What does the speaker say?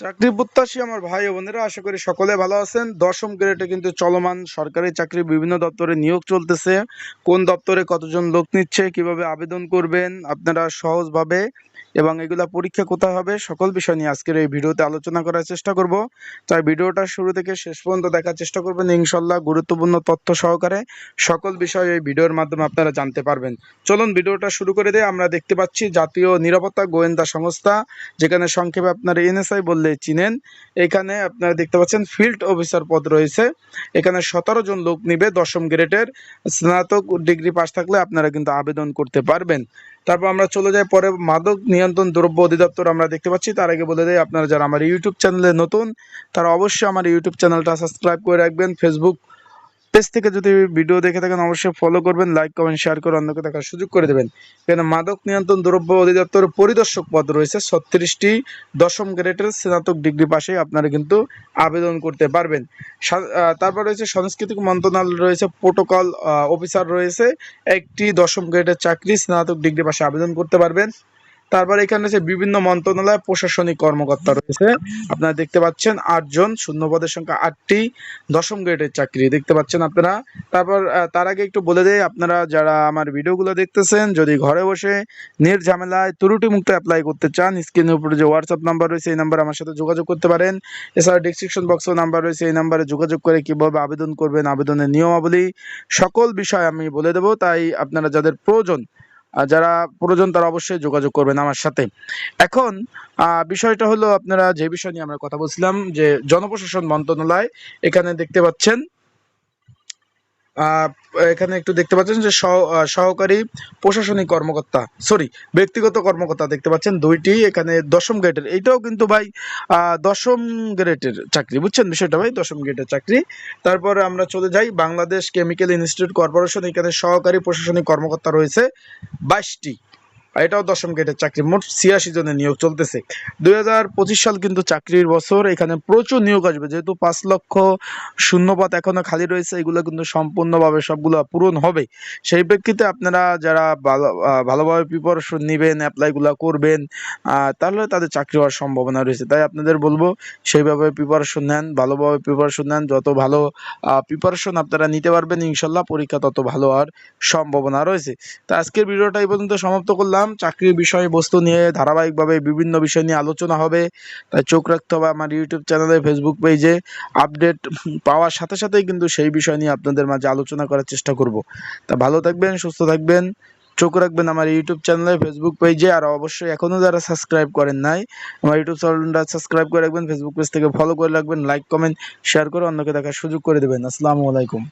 চাকরি প্রত্যাশী আমার ভাই ও বোনেরা, আশা করি সকলে ভালো আছেন। দশম গ্রেডে কিন্তু চলমান সরকারি চাকরি বিভিন্ন দপ্তরে নিয়োগ চলতেছে। কোন দপ্তরে কতজন লোক নিচ্ছে, কীভাবে আবেদন করবেন, আপনারা সহজভাবে এবং এগুলা পরীক্ষা কোথায় হবে, সকল বিষয় নিয়ে আজকের এই ভিডিওতে আলোচনা করার চেষ্টা করব। তাই ভিডিওটা শুরু থেকে শেষ পর্যন্ত দেখার চেষ্টা করবেন। ইনশাল্লাহ গুরুত্বপূর্ণ তথ্য সহকারে সকল বিষয় এই ভিডিওর মাধ্যমে আপনারা জানতে পারবেন। চলুন ভিডিওটা শুরু করে দিয়ে আমরা দেখতে পাচ্ছি জাতীয় নিরাপত্তা গোয়েন্দা সংস্থা, যেখানে সংক্ষেপে আপনার এনএসআই বললে চিনেন। এখানে আপনারা দেখতে পাচ্ছেন ফিল্ড অফিসার পদ রয়েছে। এখানে সতেরো জন লোক নিবে দশম গ্রেডের স্নাতক ডিগ্রি পাশ থাকলে আপনারা কিন্তু আবেদন করতে পারবেন। তারপর আমরা চলে যাই পরে মাদক নিয়ন্ত্রণ দ্রব্য অধিদপ্তর আমরা দেখতে পাচ্ছি। তার আগে বলে দেয় আপনারা যারা আমার ইউটিউব চ্যানেলে নতুন, তারা অবশ্যই আমার ইউটিউব চ্যানেলটা সাবস্ক্রাইব করে রাখবেন। ফেসবুক পেজ থেকে যদি ভিডিও দেখে থাকেন, অবশ্যই ফলো করবেন লাইক কমেন্ট শেয়ার করে অন্যকে দেখার সুযোগ করে দেবেন। কেন মাদক নিয়ন্ত্রণ দ্রব্য অধিদপ্তর পরিদর্শক পদ রয়েছে, ছত্রিশটি দশম গ্রেডের স্নাতক ডিগ্রি পাশে আপনারা কিন্তু আবেদন করতে পারবেন। তারপর রয়েছে সাংস্কৃতিক মন্ত্রণালয় রয়েছে প্রোটোকল অফিসার রয়েছে, একটি দশম গ্রেডের চাকরি স্নাতক ডিগ্রি পাশে আবেদন করতে পারবেন। তারপর এখানে রয়েছে বিভিন্ন মন্ত্রণালয়, প্রশাসনিক কর্মকর্তা রয়েছে। আপনারা দেখতে পাচ্ছেন আটজন শূন্য পদের সংখ্যা আটটি, দশম গ্রেডের চাকরি দেখতে পাচ্ছেন আপনারা। তারপর তার আগে একটু বলে দেয় আপনারা যারা আমার ভিডিওগুলো দেখতেছেন, যদি ঘরে বসে নির্ঝামেলায় ত্রুটি মুক্ত অ্যাপ্লাই করতে চান স্ক্রিনের উপরে যে হোয়াটসঅ্যাপ নাম্বার রয়েছে, এই নাম্বার আমার সাথে যোগাযোগ করতে পারেন। এছাড়া ডিসক্রিপশন বক্সেও নাম্বার রয়েছে, এই নাম্বারে যোগাযোগ করে কীভাবে আবেদন করবেন, আবেদনের নিয়মাবলী, সকল বিষয় আমি বলে দেবো। তাই আপনারা যাদের প্রয়োজন যারা প্রয়োজন তারা অবশ্যই যোগাযোগ করবেন আমার সাথে। এখন বিষয়টা হলো আপনারা যে বিষয় নিয়ে আমরা কথা বলছিলাম, যে জনপ্রশাসন মন্ত্রণালয়, এখানে দেখতে পাচ্ছেন এখানে একটু দেখতে পাচ্ছেন যে সহ- সহকারী প্রশাসনিক কর্মকর্তা সরি ব্যক্তিগত কর্মকর্তা দেখতে পাচ্ছেন দুইটি, এখানে দশম গ্রেডের। এইটাও কিন্তু ভাই দশম গ্রেডের চাকরি, বুঝছেন বিষয়টা ভাই? দশম গ্রেডের চাকরি। তারপর আমরা চলে যাই, বাংলাদেশ কেমিক্যাল ইনস্টিটিউট কর্পোরেশন, এখানে সহকারী প্রশাসনিক কর্মকর্তা রয়েছে বাইশটি। এটাও দশম গ্রেডের চাকরি। মোট ছিয়াশি জনের নিয়োগ চলতেছে। দুই হাজার পঁচিশ সাল কিন্তু চাকরির বছর এখানে প্রচুর নিয়োগ আসবে। যেহেতু পাঁচ লক্ষ শূন্যপদ এখনও খালি রয়েছে, এগুলো কিন্তু সম্পূর্ণভাবে সবগুলো পূরণ হবে। সেই প্রেক্ষিতে আপনারা যারা ভালো ভালোভাবে প্রিপারেশন নেবেন অ্যাপ্লাইগুলো করবেন তাহলে তাদের চাকরি হওয়ার সম্ভাবনা রয়েছে। তাই আপনাদের বলব, সেইভাবে প্রিপারেশন নেন, ভালোভাবে প্রিপারেশন নেন। যত ভালো প্রিপারেশন আপনারা নিতে পারবেন, ইনশাল্লাহ পরীক্ষা তত ভালো হওয়ার সম্ভাবনা রয়েছে। তো আজকের ভিডিওটা এই পর্যন্ত সমাপ্ত করলাম। চাকরির বিষয়বস্তু নিয়ে ধারাবাহিকভাবে বিভিন্ন বিষয় নিয়ে আলোচনা হবে। তাই চোখ রাখতে হবে আমার ইউটিউব চ্যানেলে ফেসবুক পেজে আপডেট পাওয়ার সাথে সাথেই কিন্তু সেই বিষয় নিয়ে আপনাদের মাঝে আলোচনা করার চেষ্টা করব। তা ভালো থাকবেন, সুস্থ থাকবেন। চোখ রাখবেন আমার ইউটিউব চ্যানেলে ফেসবুক পেজে আর অবশ্যই এখনও যারা সাবস্ক্রাইব করেন নাই, আমার ইউটিউব চ্যানেলটা সাবস্ক্রাইব করে রাখবেন। ফেসবুক পেজ থেকে ফলো করে রাখবেন লাইক কমেন্ট শেয়ার করে অন্যকে দেখার সুযোগ করে দেবেন। আসসালামু আলাইকুম।